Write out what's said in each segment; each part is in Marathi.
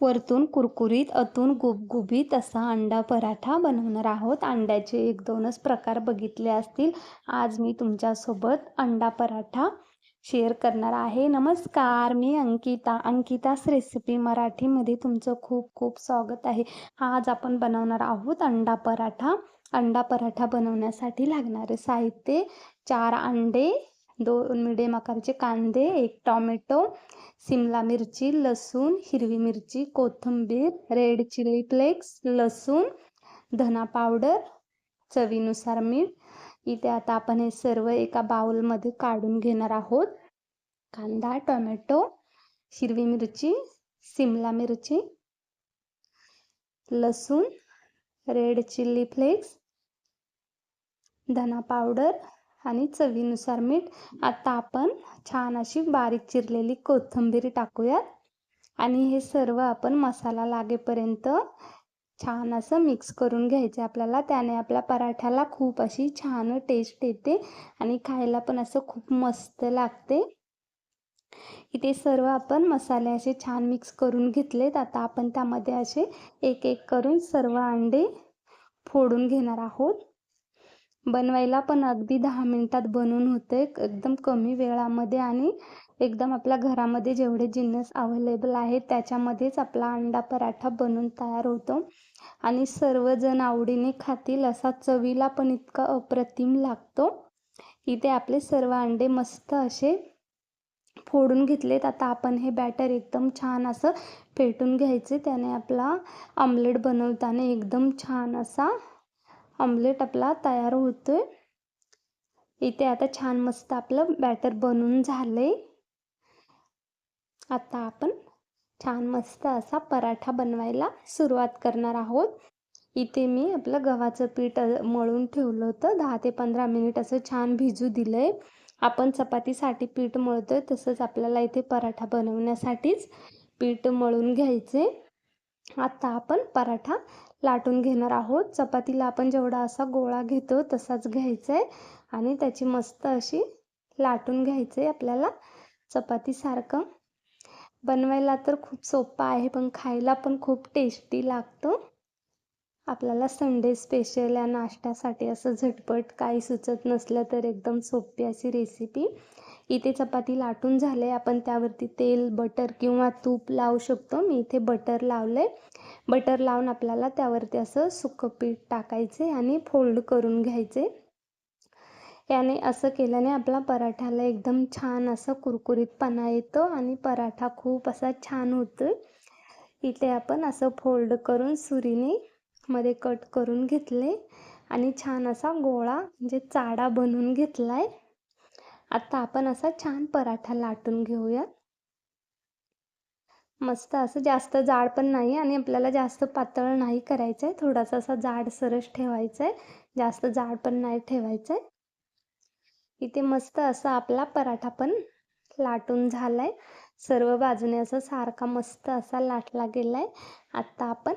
वरतून कुरकुरीत अतून गुबगुबीत असा अंडा पराठा बनवणार आहोत. अंड्याचे एक दोनच प्रकार बघितले असतील. आज मी तुमच्यासोबत अंडा पराठा शेअर करणार आहे. नमस्कार मी अंकिता. अंकितास रेसिपी मराठीमध्ये तुमचं खूप खूप स्वागत आहे. आज आपण बनवणार आहोत अंडा पराठा. अंडा पराठा बनवण्यासाठी लागणारे साहित्य चार अंडे दोन मिडियम आकाराचे कांदे एक टॉमॅटो सिमला मिरची लसूण हिरवी मिरची कोथिंबीर रेड चिली फ्लेक्स लसूण धना पावडर चवीनुसार मीठ. इथे आता आपण हे सर्व एका बाउलमध्ये काढून घेणार आहोत. कांदा टोमॅटो हिरवी मिरची सिमला मिरची लसूण रेड चिली फ्लेक्स धना पावडर आणि चवीनुसार मीठ. आता आपण छान अशी बारीक चिरलेली कोथिंबीर टाकूयात. आणि हे सर्व आपण मसाला लागेपर्यंत छान असं मिक्स करून घ्यायचे. आपल्याला त्याने आपल्या पराठ्याला खूप अशी छान टेस्ट येते आणि खायला पण असं खूप मस्त लागते. इथे सर्व आपण मसाले असे छान मिक्स करून घेतलेत. आता आपण त्यामध्ये असे एक एक करून सर्व अंडे फोडून घेणार आहोत. बनवायला पण अगदी दहा मिनिटात बनवून होते. एकदम कमी वेळामध्ये आणि एकदम आपल्या घरामध्ये जेवढे जिन्नस अवेलेबल आहेत त्याच्यामध्येच आपला अंडा पराठा बनून तयार होतो. आणि सर्वजण आवडीने खातील असा चवीला पण इतका अप्रतिम लागतो. इथे आपले सर्व अंडे मस्त असे फोडून घेतलेत. आता आपण हे बॅटर एकदम छान असं फेटून घ्यायचे. त्याने आपला ऑमलेट बनवताना एकदम छान असा ऑमलेट आपला तयार होतोय. इथे आता छान मस्त आपलं बॅटर बनून झालंय. आता आपण छान मस्त असा पराठा बनवायला सुरुवात करणार आहोत. इथे मी आपलं गव्हाचं पीठ मळून ठेवलं होतं. दहा ते पंधरा मिनिट असं छान भिजू दिलंय. आपण चपातीसाठी पीठ मळतोय तसंच आपल्याला इथे पराठा बनवण्यासाठीच पीठ मळून घ्यायचे आत्ता आपण पराठा लाटून घेणार आहोत. चपातीला आपण जेवढा असा गोळा घेतो तसाच घ्यायचा आहे आणि त्याची मस्त अशी लाटून घ्यायचं आहे आपल्याला चपातीसारखं बनवायला तर खूप सोपं आहे पण खायला पण खूप टेस्टी लागतो. आपल्याला संडे स्पेशल या नाश्त्यासाठी असं झटपट काही सुचत नसलं तर एकदम सोपी अशी रेसिपी इथे चपाती लाटून झाले आपण त्यावरती तेल बटर किंवा तूप लावू शकतो. मी इथे बटर लावले बटर लावून आपल्याला त्यावरती असं सुकं पीठ टाकायचे आणि फोल्ड करून घ्यायचे. याने असं केल्याने आपला पराठ्याला एकदम छान असं कुरकुरीतपणा येतो आणि पराठा खूप असा छान होतो इथे आपण असं फोल्ड करून सुरीने मध्ये कट करून घेतले आणि छान असा गोळा म्हणजे चाडा बनवून घेतला आहे आता आपण असा छान पराठा लाटून घेऊयात. मस्त असं जास्त जाड पण नाही आणि आपल्याला जास्त पातळ नाही करायचं आहे थोडासा असा जाड सरस ठेवायचा आहे जास्त जाड पण नाही ठेवायचं आहे इथे मस्त असा आपला पराठा पण लाटून झाला आहे सर्व बाजूने असं सारखा मस्त असा लाटला गेला आहे आत्ता आपण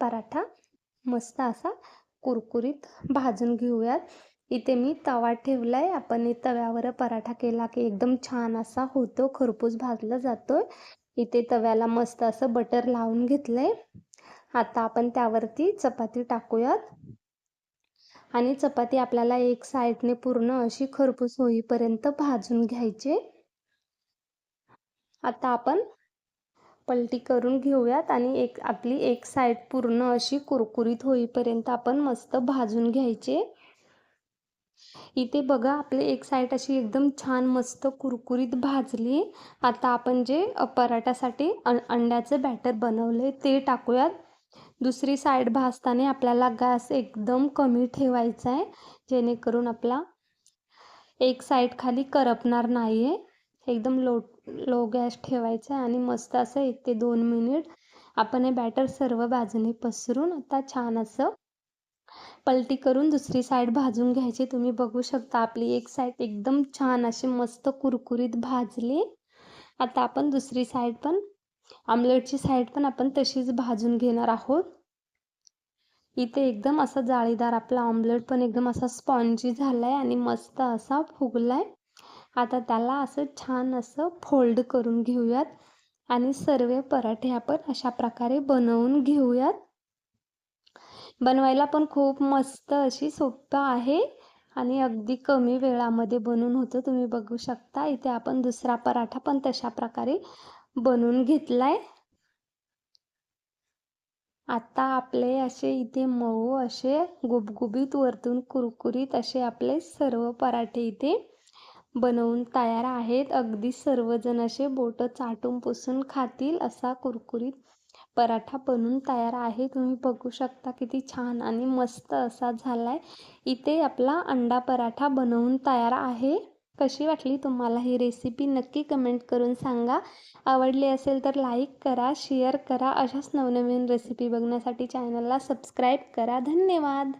पराठा मस्त असा कुरकुरीत भाजून घेऊयात. इथे मी तवा ठेवला आहे आपण तव्यावर पराठा केला की एकदम छान असा होतो. खरपूस भाजला जातो इथे तव्याला मस्त असं बटर लावून घेतलं आहे आता आपण त्यावरती चपाती टाकूयात. आणि चपाती आपल्याला एक साईडने पूर्ण अशी खरपूस होईपर्यंत भाजून घ्यायचे. आता आपण पलटी करून घेऊयात आणि एक आपली एक साईड पूर्ण अशी कुरकुरीत होईपर्यंत आपण मस्त भाजून घ्यायचे. इथे बघा आपली एक साईड अशी एकदम छान मस्त कुरकुरीत भाजली. आता आपण जे पराठ्यासाठी अंड्याचं बॅटर बनवले ते टाकूयात. दुसरी साईड भाजताना आपल्याला गॅस एकदम कमी ठेवायचा आहे जेणेकरून आपला एक साईड खाली करपणार नाही आहे एकदम लो लो गॅस ठेवायचा आहे आणि मस्त असं एक ते दोन मिनिट आपण हे बॅटर सर्व बाजूने पसरून आता छान असं पलटी करून दुसरी साईड भाजून घ्यायची. तुम्ही बघू शकता आपली एक साईड एकदम छान अशी मस्त कुरकुरीत भाजली. आता आपण दुसरी साईड पण आमलेटची साईड पण आपण तशीच भाजून घेणार आहोत. इथे एकदम असा जाळीदार आपला ऑमलेट पण एकदम असा स्पॉन्जी झाला आहे आणि मस्त असा फुगला आहे आता त्याला असं छान असं फोल्ड करून घेऊयात आणि सर्व पराठे आपण अशा प्रकारे बनवून घेऊयात. बनवायला पण खूप मस्त अशी सोपं आहे आणि अगदी कमी वेळामध्ये बनवून होतं. तुम्ही बघू शकता. इथे आपण दुसरा पराठा पण तशा प्रकारे बनवून घेतलाय. आता आपले असे इथे मऊ असे गुबगुबीत वरतून कुरकुरीत असे आपले सर्व पराठे इथे बनवून तयार आहेत. अगदी सर्वजण असे बोटं चाटून पुसून खातील असा कुरकुरीत पराठा बनून तयार आहे. तुम्ही बघू शकता किती छान आणि मस्त असा झाला आहे इथे आपला अंडा पराठा बनवून तयार आहे. कशी वाटली तुम्हाला ही रेसिपी नक्की कमेंट करून सांगा. आवडली असेल तर लाईक करा शेअर करा. अशाच नवनवीन रेसिपी बघण्यासाठी चॅनलला सबस्क्राईब करा. धन्यवाद!